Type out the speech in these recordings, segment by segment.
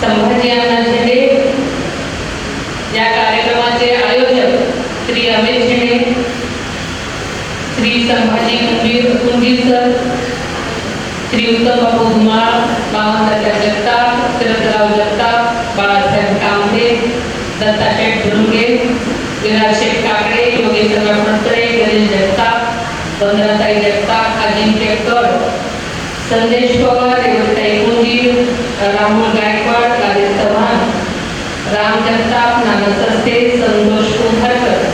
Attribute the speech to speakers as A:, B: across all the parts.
A: संभाजी अण्णा झेंडे या कार्यक्रमाचे आयोजक श्री अमित झेंडे श्री संभाजी कुंजीर कुंजीर सर श्री उत्तम बापू धुमाळ बाबासाहेब जगताप शरदराव जगताप बाळासाहेब कामते दत्ताशेठ धुरुंगे विराज शेठ काकडे योगेश्वर फडतरे गणेश जगताप वंदनाताई जगताप अजिंक्य कर संदेश पवार रेवताई कुंजीर राहुल गायकवाड राजेश चव्हाण राम जगताप नाना सस्ते संतोष कुंभारकर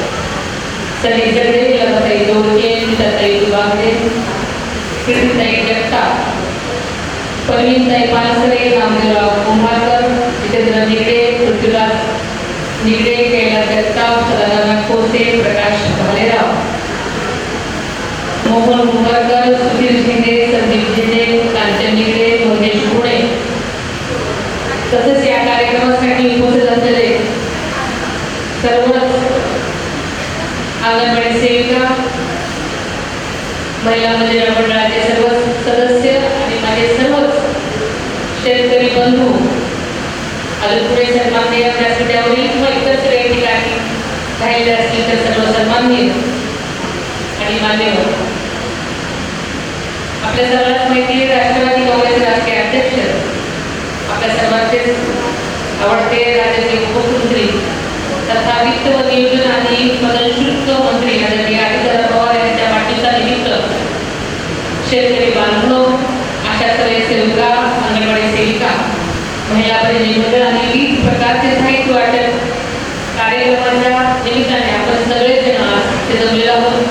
A: सनी जगदे लताई दोडके लताई दुबागडे कीर्तिताई जगताप परवीनताई पानसरे रामदेवराव कुंभारकर जितेंद्र निगडे पृथ्वीराज निगडे कैलास जगताप सदानंद कोसे प्रकाश भालेराव मोहन कुंभारकर सुधीर शिंदे संदीप झेंडे कांचन निगडे महेश पुणे तसेच या कार्यक्रमासाठी उपस्थित असलेले सर्वच अंगणवाडी सेविका महिला मंदिर मंडळाचे सर्व सदस्य आणि माझे सर्वच शेतकरी बंधू अलीकडे सन्मान्य व्यासपीठावरील किंवा इतर सगळ्या ठिकाणी राहिले असतील तर सर्व सन्मान्य आणि मान्यवर आपल्या सर्वांना माहिती आहे राष्ट्रवादी काँग्रेसचे राष्ट्रीय अध्यक्ष आपल्या सर्वांचे आवडते राज्याचे उपमुख्यमंत्री तथा वित्त व नियोजन आणि पदशुल्क मंत्री आदरणीय आदित्यनाथ पवार यांच्या वाढदिवसानिमित्त शेतकरी बांधव आशा सेविका अंगणवाडी सेविका महिला प्रतिनिधी मंडळ आणि विविध प्रकारचे साहित्य वाटप कार्यक्रमाच्या निमित्ताने आपण सगळेजण आज इथे जमलेलो आहोत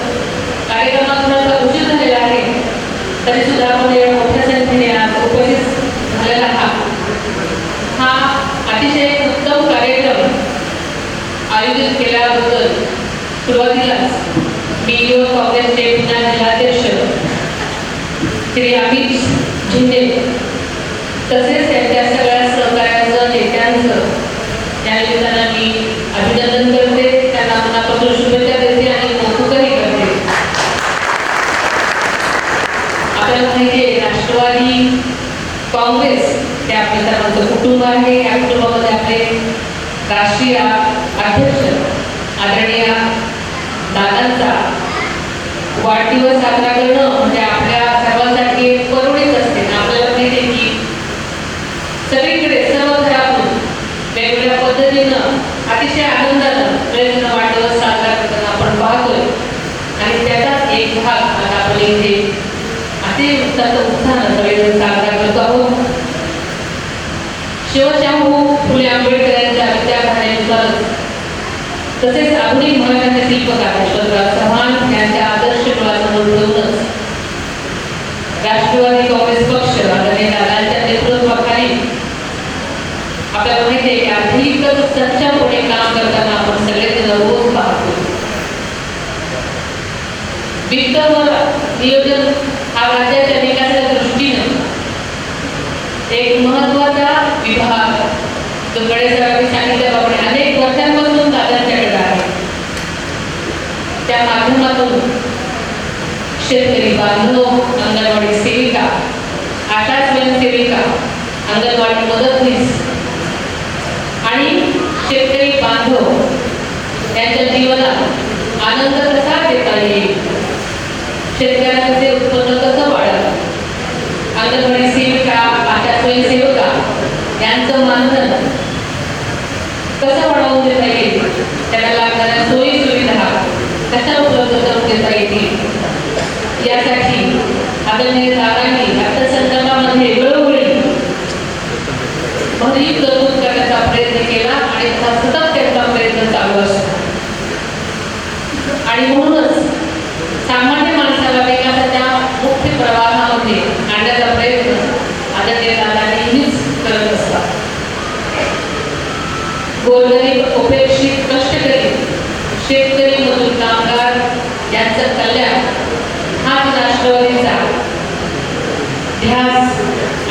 A: कार्यक्रमात थोडासा उशीर झालेला आहे तरी सुद्धा आपण या मोठ्या संख्येने आज उपस्थित झालेला आहात हा अतिशय उत्तम कार्यक्रम आयोजित केल्याबद्दल सुरुवातीलाच बी ओ काँग्रेसचे पुन्हा जिल्हाध्यक्ष श्री अमित झिंदे तसेच त्यांच्या राष्ट्रीय अध्यक्ष आदरणीय दादांचा वाढदिवस साजरा करणं म्हणजे आपल्या सर्वांसाठी एक करुणीच असते. आपल्याला माहिती आहे की सगळीकडे सर्व घरातून वेगवेगळ्या पद्धतीनं अतिशय आनंदाचा प्रयत्न वाढदिवस साजरा करताना आपण पाहतोय. आणि त्याचाच एक भाग आता आपण इथे अतिवृत्तांत तसेच आधुनिक महाराजांचे दीपक आंबेडकरराव चव्हाण यांच्या आदर्श मुळासमोर राष्ट्रवादी काँग्रेस पक्ष आदरणीय दादांच्या नेतृत्वाखाली आपल्याला माहिती आहे की अधिकच सच्चापणे काम करताना आपण सगळेजण रोज पाहतो. वित्त व नियोजन हा राज्याच्या विकासाच्या दृष्टीनं एक महत्त्वाचा विभाग जो कडे त्या माध्यमातून शेतकरी बांधव अंगणवाडी सेविका आशा स्वयंसेविका अंगणवाडी मदतनीस आणि शेतकरी बांधव त्यांच्या जीवनात आनंद कसा देता येईल? शेतकऱ्यांचे उत्पन्न कसं वाढत अंगणवाडी सेविका आशा स्वयंसेविका यांचं मानधन कसं वाढवून देता येईल? त्याला लागणाऱ्या Acá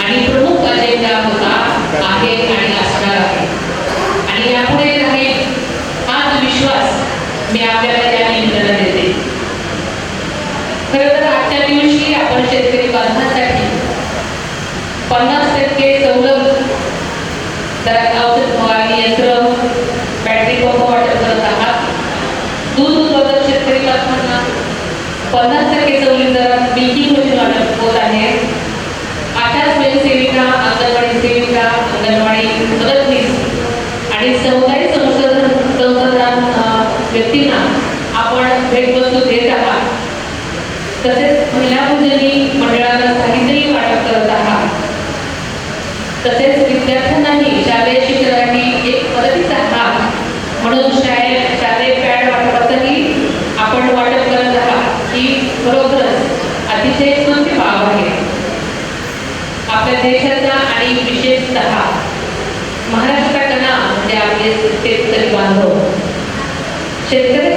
A: आणि प्रमुख आहे आणि असणार आहे. आणि विश्वास मी आपल्याला या निमित्तानं देते. खरं तर आजच्या आपण शेतकरी बांधवांसाठी पन्नास বান্ধব সেখানে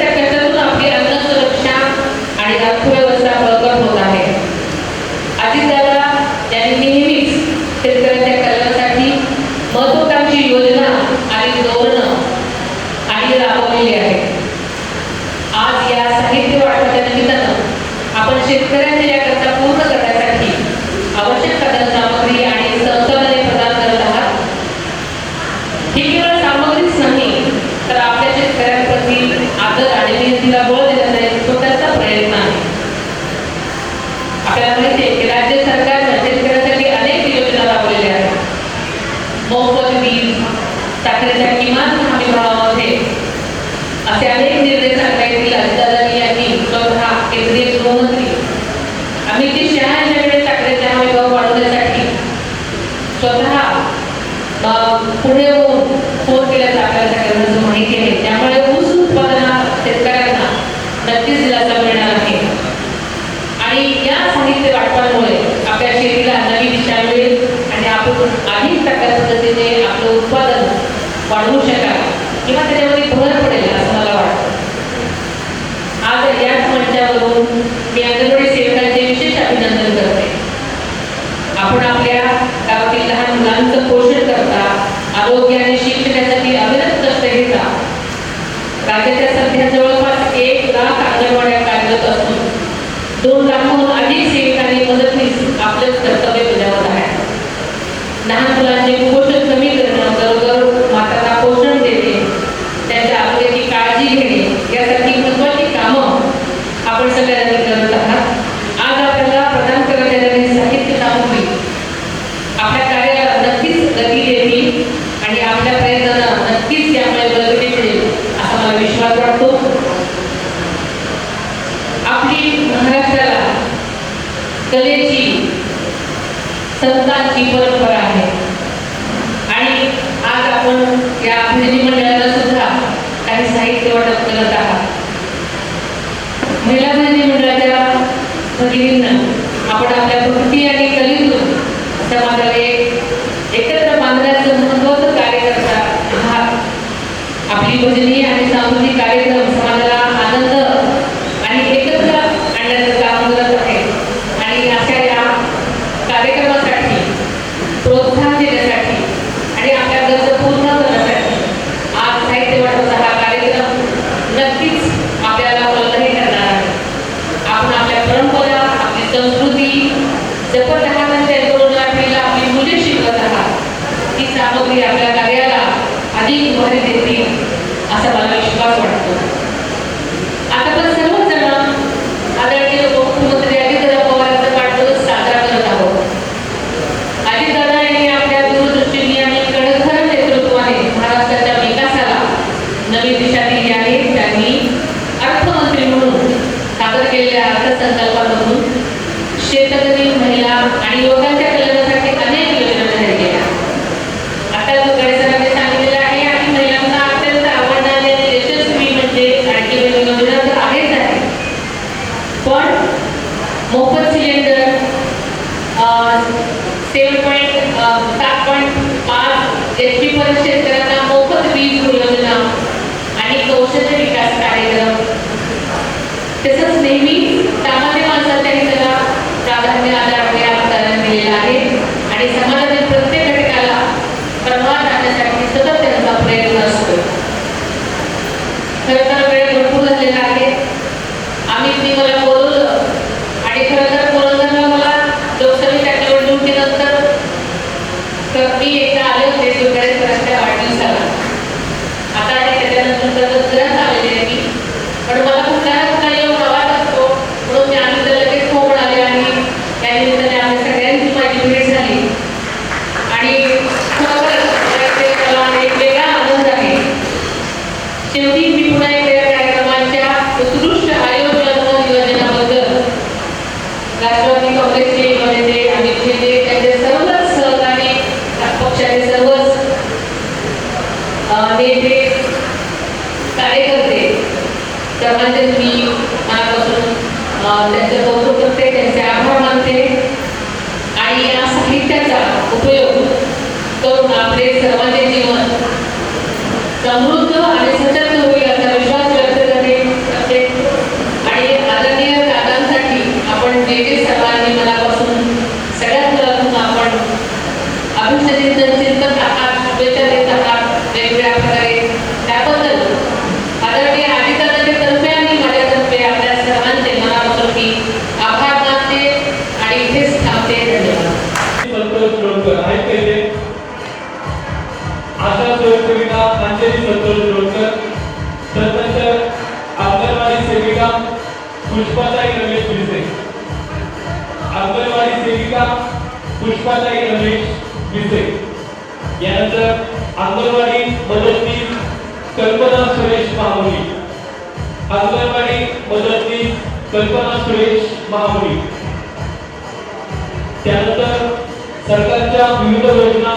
A: स्वतः प्रयोग জাগো आपली महाराष्ट्राला कलेची संतांची परंपरा आहे. आणि आज आपण या अभिनेत्री मंडळाला सुद्धा काही साहित्य वाटप करत आहात. महिला मंडळाच्या भगिनींना आपण आपल्या भक्ती आणि कले आपली भजनी आणि सांस्कृतिक कार्यक्रम समाजाला आनंद आणि एकत्र आणण्याचं काम करत आहे आणि अशा या कार्यक्रमासाठी प्रोत्साहन देण्यासाठी आणि आपल्या गरजा पूर्ण करण्यासाठी आज साहित्य वाटपाचा हा कार्यक्रम नक्कीच आपल्याला फलदायी करणार आहे आपण आपल्या परंपरा आपली संस्कृती जपत आहात आणि त्याचबरोबर आपल्याला आपली मूल्य शिकवत आहात ही सामग्री आपल्या कार्याला अधिक भर देतील असा मला विश्वास वाटतो आता आपण सर्वच जण आदरणीय उपमुख्यमंत्री अजितदादा पवारांचा वाढदिवस साजरा करत आहोत अजितदादा यांनी आपल्या दूरदृष्टीने आणि कडखर नेतृत्वाने महाराष्ट्राच्या विकासाला नवी दिशा दिली आहे त्यांनी अर्थमंत्री म्हणून सादर केलेल्या अर्थसंकल्पामधून शेतकरी महिला आणि युवकांच्या कल्याणासाठी अनेक योजना जाहीर केल्या आता जो गणेशरावांनी सांगितलेलं आहे आणि महिलांना अत्यंत आवडणारी आणि यशस्वी म्हणजे लाडकी बहीण योजना तर आहेच आहे पण मोफत सिलेंडर सेवन पॉईंट सात पॉईंट पाच एच पी पर्यंत शेतकऱ्यांना मोफत वीज योजना आणि कौशल्य विकास कार्यक्रम तसंच नेहमी सामान्य माणसाच्या हिताला प्राधान्य आधार आपल्या करण्यात दिलेला आहे आणि समाजातील प्रत्येक घटकाला प्रभावात आणण्यासाठी सतत त्यांचा प्रयत्न असतो खरं तर वेळ भरपूर झालेला आहे आम्ही मला बोलवलं आणि खरं तर पुरंदरला मला लोकसभेच्या निवडणुकीनंतर तर मी एकदा आले होते दुर्गाडेश्वरांच्या वाढदिवसाला आता आणि त्याच्यानंतर तर घरात आलेले आहे मी पण मला कुठला ना कुठला योग गावात असतो म्हणून मी आम्ही तर लगेच कोकण आले आणि त्या निमित्ताने आम्ही सगळ्यांची माझी भेट झाली आणि खरोखरच मला इथे मला एक वेगळा आनंद आहे शेवटी मी पुन्हा एकदा या कार्यक्रमाच्या उत्कृष्ट आयोजन व नियोजनाबद्दल राष्ट्रवादी काँग्रेसचे नेते अमित शेटे त्यांचे सर्वच सहकारी पक्षाचे सर्वच माझे जे कार्यकर्ते सर्वांचे मी मनापासून त्यांचं कौतुक करते त्यांचे आभार मानते. आणि या साहित्याचा उपयोग करून आपले सर्वांचे जीवन समृद्ध आणि
B: अंगणवाडी पुष्पाताई रमेश मिसे यानंतर अंगणवाडी मदतनीस कल्पना सुरेश महामुनी अंगणवाडी मदतनीस कल्पना सुरेश महामुनी त्यानंतर सरकारच्या विविध योजना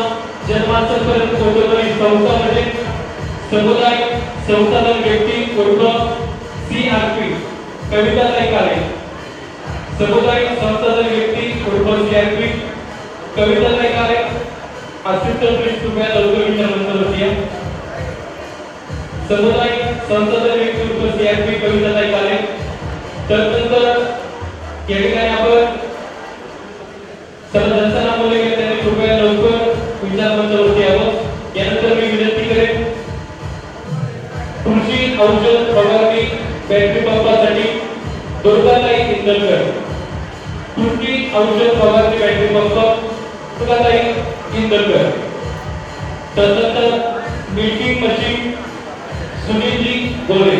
B: जनमानसापर्यंत पोहोचवणारी संस्थांमध्ये म्हणजे समुदाय संस्थाधन व्यक्ती उर्फ सी आर पी कविताताई काळे. समुदाय संस्थाधन व्यक्ती उर्फ C Kavita P कविताताई Kale assistant रुपया तुम्ही लवकर विचारल्यानंतर समुदाय संस्थाधन व्यक्ती उर्फ सी आर काय या ठिकाणी आपण सर्व बोलले गेले त्यांनी कृपया लवकर विचार मंचावरती यावं यानंतर मी विनंती करेन कृषी औषध फवारणी बॅटरी पंपासाठी दुर्गाताई इंदलकर कृषी औषध फवारणी बॅटरी पंप दुर्गाताई इंदलकर त्यानंतर milking machine Sunilji Gore.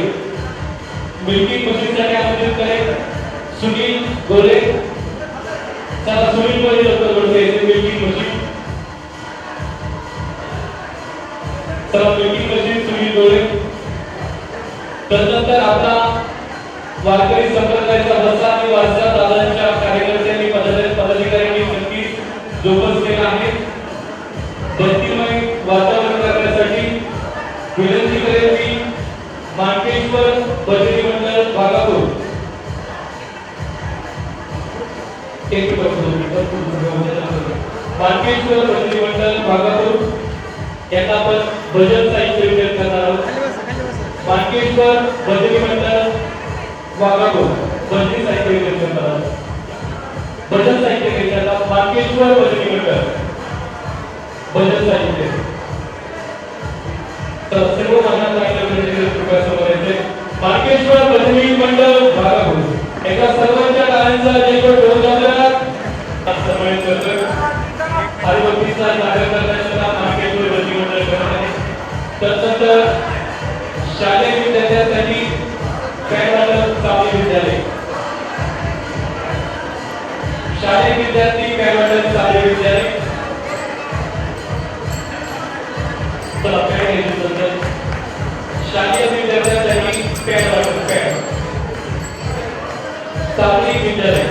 B: Milking मशीनसाठी आमंत्रित करेल सुनील गोरे. चला सुनील मध्ये लवकर बोलते मिल्किंग मशीन चला मिल्किंग मशीन सुनील गोरे. तदनंतर आपला वारकरी भक्तिमय वातावरण करण्यासाठी विनंती करेल मी मांकेश्वर बजरी मंडळ भागापूर एक मांकेश्वर बजरी मंडळ भागापूर यांना आपण भजन साहित्य वितरण करणार आहोत. मांकेश्वर बजरी मंडळ वागापूर भजनी साहित्य वितरण करणार आहोत. भजन साहित्य केंद्राला मांकेश्वर बजरी मंडळ सर्व मान्यता ऐकल्याबद्दल कृपया समोर येते. मंडळ एका सर्वांच्या टाळ्यांचा जयघोष होऊन जाणार हरिभक्तीचा मंडळ करत आहे. शालेय विद्यार्थ्यांसाठी पॅराडल विद्यालय. शालेय विद्यार्थी पॅराडल चावडी विद्यालय. शालेय विद्यार्थ्यांसाठी पॅड वाटप पॅड चावडी विद्यालय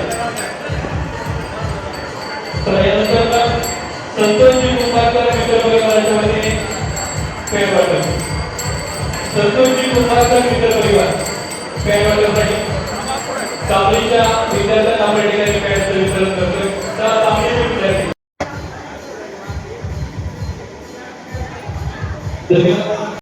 B: तर यानंतर संतोषजी कुंभारकर मित्र परिवाराच्या वतीने पॅड वाटप संतोषजी कुंभारकर मित्र परिवार पॅड वाटपसाठी चावडीच्या विद्यार्थ्यांना आपण या ठिकाणी पॅडचं वितरण करतोय. तर चावडीचे विद्यार्थी. धन्यवाद.